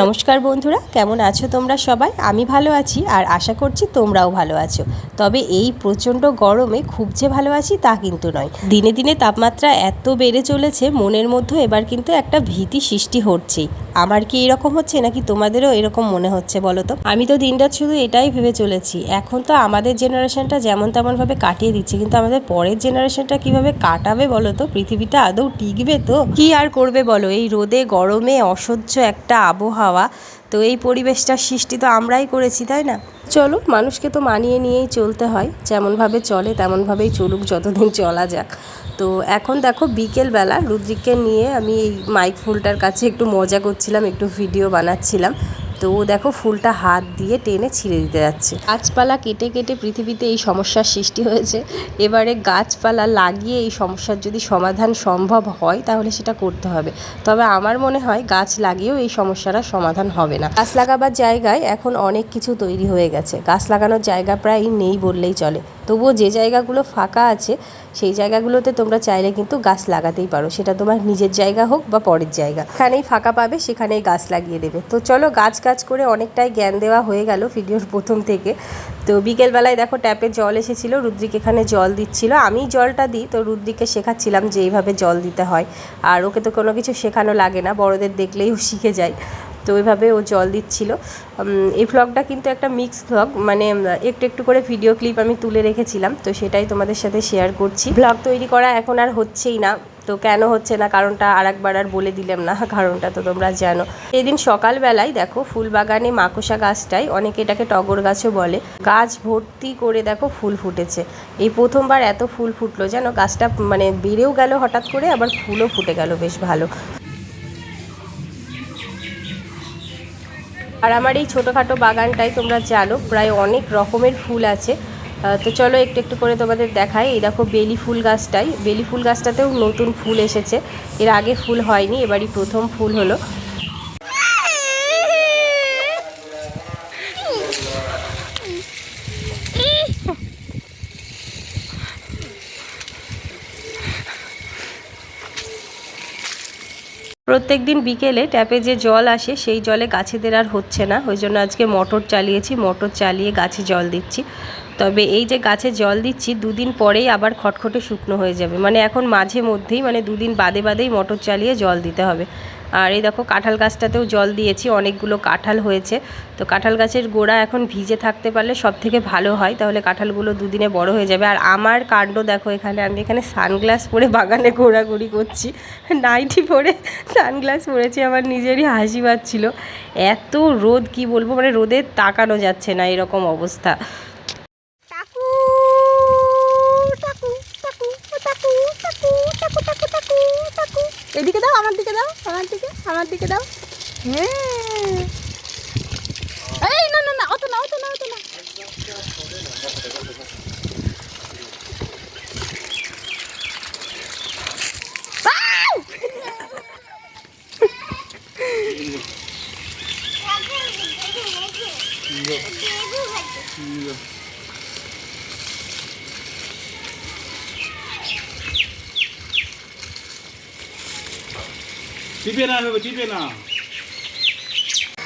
নমস্কার বন্ধুরা, কেমন আছো তোমরা সবাই? আমি ভালো আছি আর আশা করছি তোমরাও ভালো আছো। তবে এই প্রচণ্ড গরমে খুব যে ভালো আছি তা কিন্তু নয়। দিনে দিনে তাপমাত্রা এত বেড়ে চলেছে, মনের মধ্যে এবার কিন্তু একটা ভীতি সৃষ্টি হচ্ছেই। আমার কি এরকম হচ্ছে নাকি তোমাদেরও এরকম মনে হচ্ছে বলো তো? আমি তো দিনটা শুধু এটাই ভেবে চলেছি। এখন তো আমাদের জেনারেশনটা যেমন তেমনভাবে কাটিয়ে দিচ্ছে, কিন্তু আমাদের পরের জেনারেশনটা কীভাবে কাটাবে বলো তো? পৃথিবীটা আদৌ টিকবে তো? কি আর করবে বলো? এই রোদে, গরমে অসহ্য একটা আবহাওয়া, তো এই পরিবেশটার সৃষ্টি তো আমরাই করেছি, তাই না? চলো, মানুষকে তো মানিয়ে নিয়েই চলতে হয়। যেমনভাবে চলে, তেমনভাবেই চলুক, যতদিন চলা যাক। তো এখন দেখো, বিকেলবেলা রুদ্রিককে নিয়ে আমি এই মাইক ফুলটার কাছে একটু মজা করছিলাম, একটু ভিডিও বানাচ্ছিলাম। তো ও দেখো ফুলটা হাত দিয়ে টেনে ছিঁড়ে দিতে যাচ্ছে। গাছপালা কেটে কেটে পৃথিবীতে এই সমস্যার সৃষ্টি হয়েছে। এবারে গাছপালা লাগিয়ে এই সমস্যার যদি সমাধান সম্ভব হয়, তাহলে সেটা করতে হবে। তবে আমার মনে হয় গাছ লাগিয়েও এই সমস্যাটা সমাধান হবে না। গাছ লাগাবার জায়গায় এখন অনেক কিছু তৈরি হয়ে গেছে। গাছ লাগানোর জায়গা প্রায় নেই বললেই চলে। তবুও যে জায়গাগুলো ফাঁকা আছে, সেই জায়গাগুলোতে তোমরা চাইলে কিন্তু গাছ লাগাতেই পারো। সেটা তোমার নিজের জায়গা হোক বা পরের জায়গা। এখানেই ফাঁকা পাবে, সেখানেই গাছ লাগিয়ে দেবে। তো চলো গাছ গাছ করে অনেকটাই জ্ঞান দেওয়া হয়ে গেল ভিডিওর প্রথম থেকে। তো বিকেলবেলায় দেখো ট্যাপে জল এসেছিল, রুদ্রিক এখানে জল দিচ্ছিল। আমি জলটা দিই, তো রুদ্রিককে শেখাচ্ছিলাম যে এইভাবে জল দিতে হয়। আর ওকে তো কোনো কিছু শেখানো লাগে না, বড়দের দেখলেই ও শিখে যায়। তো ওইভাবে ও জল দিচ্ছিল। এই ভ্লগটা কিন্তু একটা মিক্স ভ্লগ মানে একটু একটু করে ভিডিও ক্লিপ আমি তুলে রেখেছিলাম। তো সেটাই তোমাদের সাথে শেয়ার করছি। ভ্লগ তৈরি করা এখন আর হচ্ছেই না। তো কেন হচ্ছে না? কারণটা আর একবার আর বলে দিলাম না, কারণটা তো তোমরা জানো। এদিন সকালবেলায় দেখো ফুল বাগানে মাকড়সা গাছটাই, অনেকে এটাকে টগর গাছও বলে, গাছ ভর্তি করে দেখো ফুল ফুটেছে। এই প্রথমবার এত ফুল ফুটলো যেন গাছটা মানে বেড়েও গেল হঠাৎ করে, আবার ফুলও ফুটে গেল বেশ ভালো। আর আমার এই ছোটোখাটো বাগানটাই তোমরা জানো, প্রায় অনেক রকমের ফুল আছে। তো চলো একটু একটু করে তোমাদের দেখাই। এই দেখো বেলি ফুল গাছটাই। বেলি ফুল গাছটাতেও নতুন ফুল এসেছে। এর আগে ফুল হয়নি, এবারই প্রথম ফুল হলো। প্রত্যেক দিন বিকেলে ট্যাপে যে জল আসে, সেই জলে গাছেদের আর হচ্ছে না। ওই জন্য আজকে মোটর চালিয়েছি, মোটর চালিয়ে গাছে জল দিচ্ছি। তবে এই যে গাছে জল দিচ্ছি, দুদিন পরেই আবার খটখটে শুকনো হয়ে যাবে। মানে এখন মাঝে মধ্যেই মানে দুদিন বাদে বাদেই মোটর চালিয়ে জল দিতে হবে। আর এই দেখো কাঁঠাল গাছটাতেও জল দিয়েছি, অনেকগুলো কাঁঠাল হয়েছে। তো কাঁঠাল গাছের গোড়া এখন ভিজে থাকতে পারলে সব থেকে ভালো হয়, তাহলে কাঁঠালগুলো দুদিনে বড় হয়ে যাবে। আর আমার কাণ্ড দেখো এখানে, আমি এখানে সানগ্লাস পরে বাগানে ঘোরাঘুরি করছি। নাইটি পরে সানগ্লাস পরেছি, আমার নিজেরই হাসি পাচ্ছিল। এত রোদ, কি বলব মানে রোদে তাকানো যাচ্ছে না এরকম অবস্থা। আমার দিকে দাও। হ্যাঁ। এই না না না অত না অত না অত না।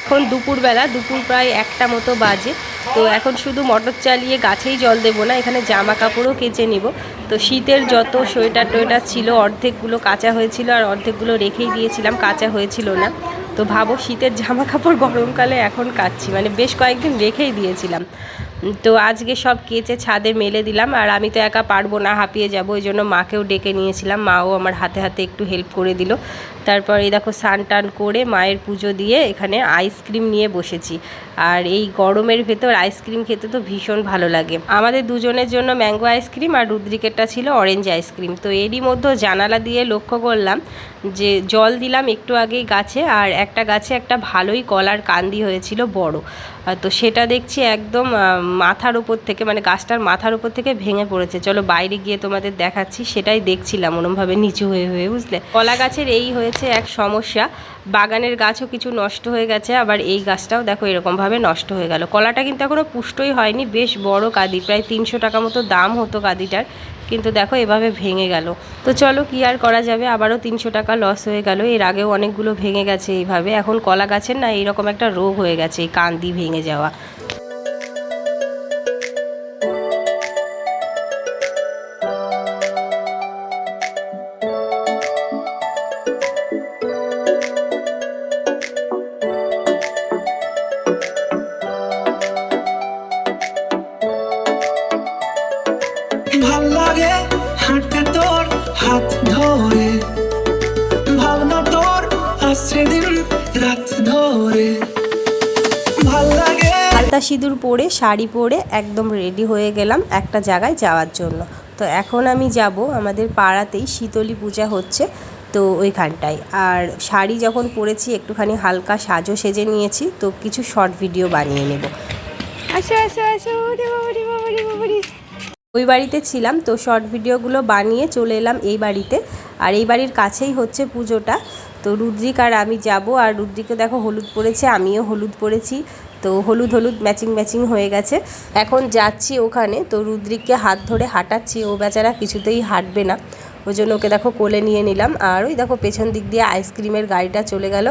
এখন দুপুরবেলা, দুপুর প্রায় একটা মতো বাজে। তো এখন শুধু মটর চালিয়ে গাছেই জল দেবো না, এখানে জামা কাপড়ও কেচে নিব। তো শীতের যত সোয়েটার টোয়েটার ছিল, অর্ধেকগুলো কাঁচা হয়েছিল আর অর্ধেকগুলো রেখেই দিয়েছিলাম, কাঁচা হয়েছিল না। তো ভাবো শীতের জামা কাপড় গরমকালে এখন কাচ্ছি মানে বেশ কয়েকদিন রেখেই দিয়েছিলাম। তো আজকে সব কেচে ছাদে মেলে দিলাম আর আমি তো একা পারব না, হাঁপিয়ে যাব ওই জন্য মাকেও ডেকে নিয়েছিলাম, মাও আমার হাতে হাতে একটু হেল্প করে দিল। তারপর এই দেখো স্নান টান করে মায়ের পুজো দিয়ে এখানে আইসক্রিম নিয়ে বসেছি। আর এই গরমের ভেতর আইসক্রিম খেতে তো ভীষণ ভালো লাগে। আমাদের দুজনের জন্য ম্যাঙ্গো আইসক্রিম আর রুদ্রিকেরটা ছিল অরেঞ্জ আইসক্রিম তো এরই মধ্যে জানালা দিয়ে লক্ষ্য করলাম যে জল দিলাম একটু আগেই গাছে, আর একটা গাছে একটা ভালোই কলার কান্দি হয়েছিল বড়। তো সেটা দেখছি একদম মাথার উপর থেকে মানে গাছটার মাথার উপর থেকে ভেঙে পড়েছে। চলো বাইরে গিয়ে তোমাদের দেখাচ্ছি, সেটাই দেখছিলাম ওরমভাবে নিচু হয়ে হয়ে, বুঝলে? কলা গাছের এই হয়েছে এক সমস্যা, বাগানের গাছও কিছু নষ্ট হয়ে গেছে, আবার এই গাছটাও দেখো এরকমভাবে নষ্ট হয়ে গেল। কলাটা কিন্তু এখনও পুষ্টই হয়নি, বেশ বড় কাদি, প্রায় তিনশো টাকা মতো দাম হতো কাদিটার। কিন্তু দেখো এভাবে ভেঙে গেল। তো চলো কি আর করা যাবে? আবারও তিনশো টাকা লস হয়ে গেল। এর আগেও অনেকগুলো ভেঙে গেছে এইভাবে। এখন কলা গাছের না এইরকম একটা রোগ হয়ে গেছে, এই কান্দি ভেঙে যাওয়া। লাগে হাঁটতে তোর হাত ধরে। ভাবনা তোর আসছে দিন রাত ধরে। ভালো লাগে। আলতা সিঁদুর পরে শাড়ি পরে একদম রেডি হয়ে গেলাম একটা জায়গায় যাওয়ার জন্য। তো এখন আমি যাব আমাদের পাড়াতেই শীতলী পূজা হচ্ছে তো ওইখানটায়। আর শাড়ি যখন পরেছি একটুখানি হালকা সাজও সেজে নিয়েছি তো কিছু শর্ট ভিডিও বানিয়ে নেব। আসো আসো আসো ওই বাড়িতে ছিলাম, তো শর্ট ভিডিওগুলো বানিয়ে চলে এলাম এই বাড়িতে। আর এই বাড়ির কাছেই হচ্ছে পুজোটা। তো রুদ্রিক আর আমি যাব, আর রুদ্রিকে দেখো হলুদ পরেছে, আমিও হলুদ পরেছি। তো হলুদ হলুদ ম্যাচিং ম্যাচিং হয়ে গেছে। এখন যাচ্ছি ওখানে, তো রুদ্রিককে হাত ধরে হাঁটাচ্ছি, ও বেচারা কিছুতেই হাঁটবে না। ওই জন্য ওকে দেখো কোলে নিয়ে নিলাম। আর ওই দেখো পেছন দিক দিয়ে আইসক্রিমের গাড়িটা চলে গেল।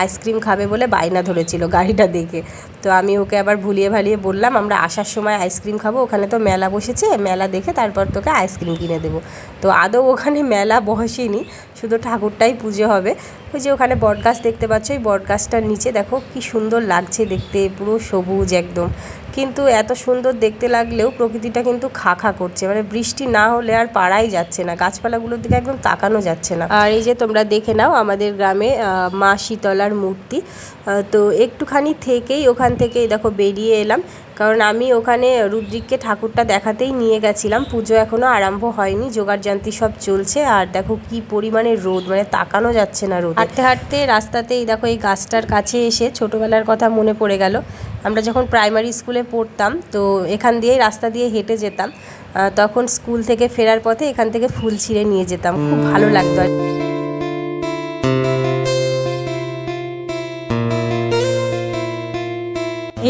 আইসক্রিম খাবে বলে বায়না ধরেছিল গাড়িটা দেখে। তো আমি ওকে আবার ভুলিয়ে ভালিয়ে বললাম, আমরা আসার সময় আইসক্রিম খাব, ওখানে তো মেলা বসেছে, মেলা দেখে তারপর তোকে আইসক্রিম কিনে দেবো। তো আদৌ ওখানে মেলা বসেনি, শুধু ঠাকুরটাই পুজো হবে। ওই যে ওখানে বটগাছ দেখতে পাচ্ছ, ওই বটগাছটার নিচে দেখো কি সুন্দর লাগছে দেখতে, পুরো সবুজ একদম। কিন্তু এত সুন্দর দেখতে লাগলেও প্রকৃতিটা কিন্তু খা খা করছে। মানে বৃষ্টি না হলে আর পাড়াই যাচ্ছে না, গাছপালাগুলোর দিকে একদম তাকানো যাচ্ছে না। আর এই যে তোমরা দেখে নাও আমাদের গ্রামে মা শীতলার মূর্তি তো একটুখানি থেকেই ওখান থেকে দেখো বেরিয়ে এলাম। কারণ আমি ওখানে রুদ্রিককে ঠাকুরটা দেখাতেই নিয়ে গেছিলাম। পুজো এখনও আরম্ভ হয়নি, জোগাড় জান্তি সব চলছে। আর দেখো কি পরিমাণে রোদ মানে তাকানো যাচ্ছে না রোদ। হাঁটতে হাঁটতে রাস্তাতেই দেখো এই গাছটার কাছে এসে ছোটোবেলার কথা মনে পড়ে গেল। আমরা যখন প্রাইমারি স্কুলে পড়তাম, তো এখান দিয়েই রাস্তা দিয়ে হেঁটে যেতাম। তখন স্কুল থেকে ফেরার পথে এখান থেকে ফুল ছিঁড়ে নিয়ে যেতাম। খুব ভালো লাগতো আর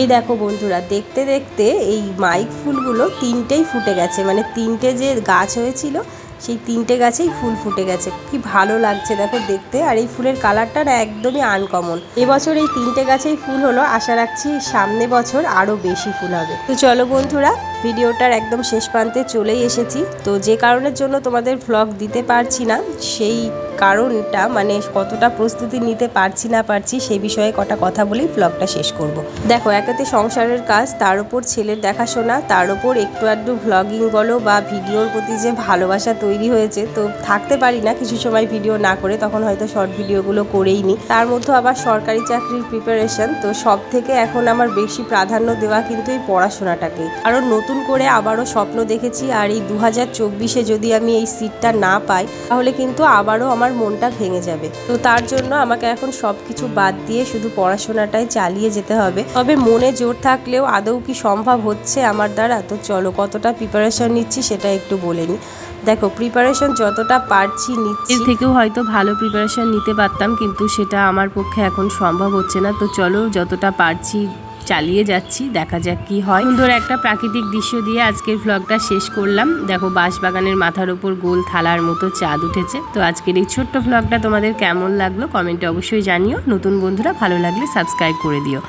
এই দেখো বন্ধুরা, দেখতে দেখতে এই মাইক ফুলগুলো তিনটেই ফুটে গেছে। মানে তিনটে যে গাছ হয়েছিল, সেই তিনটে গাছেই ফুল ফুটে গেছে। কি ভালো লাগছে দেখো দেখতে, আর এই ফুলের কালারটা না একদমই আনকমন এবছর এই তিনটে গাছেই ফুল হলো, আশা রাখছি সামনে বছর আরও বেশি ফুল হবে। তো চলো বন্ধুরা, ভিডিওটার একদম শেষ প্রান্তে চলেই এসেছি। তো যে কারণের জন্য তোমাদের ভ্লগ দিতে পারছি না, সেই কারণটা মানে কতটা প্রস্তুতি নিতে পারছি না পারছি সেই বিষয়ে কটা কথা বলেই ব্লগটা শেষ করব। দেখো, একাতে সংসারের কাজ, তার উপর ছেলের দেখাশোনা, তার উপর একটু আধটু ভ্লগিং বলো বা ভিডিওর প্রতি যে ভালোবাসা তৈরি হয়েছে, তো থাকতে পারি না, কিছু সময় ভিডিও না করে, তখন হয়তো শর্ট ভিডিওগুলো করেই নি তার মধ্যে আবার সরকারি চাকরির প্রিপারেশন তো সব থেকে এখন আমার বেশি প্রাধান্য দেওয়া কিন্তু এই পড়াশোনাটাকেই কারণ নতুন করে আবারও স্বপ্ন দেখেছি, আর এই দু হাজার যদি আমি এই সিটটা না পাই, তাহলে কিন্তু আবারও আমার মনটা ভেঙে যাবে। তো তার জন্য আমাকে এখন সব কিছু বাদ দিয়ে শুধু পড়াশোনাটাই চালিয়ে যেতে হবে। তবে মনে জোর থাকলেও আদৌ কি সম্ভব হচ্ছে আমার দ্বারা? তো চলো, কতটা প্রিপারেশন নিচ্ছি সেটা একটু বলে নিই দেখো প্রিপারেশন যতটা পারছি নিচ্ছি। থেকেও হয়তো ভালো প্রিপারেশন নিতে পারতাম, কিন্তু সেটা আমার পক্ষে এখন সম্ভব হচ্ছে না। তো চলো, যতটা পারছি চালিয়ে যাচ্ছি, দেখা যাক কি হয়। সুন্দর একটা প্রাকৃতিক দৃশ্য দিয়ে আজকের ভ্লগটা শেষ করলাম। দেখো, বাঁশবাগানের মাথার উপর গোল থালার মতো চাঁদ উঠেছে। তো আজকের এই ছোট্ট ভ্লগটা তোমাদের কেমন লাগল কমেন্টে অবশ্যই জানিও। নতুন বন্ধুরা ভালো লাগলে সাবস্ক্রাইব করে দিও।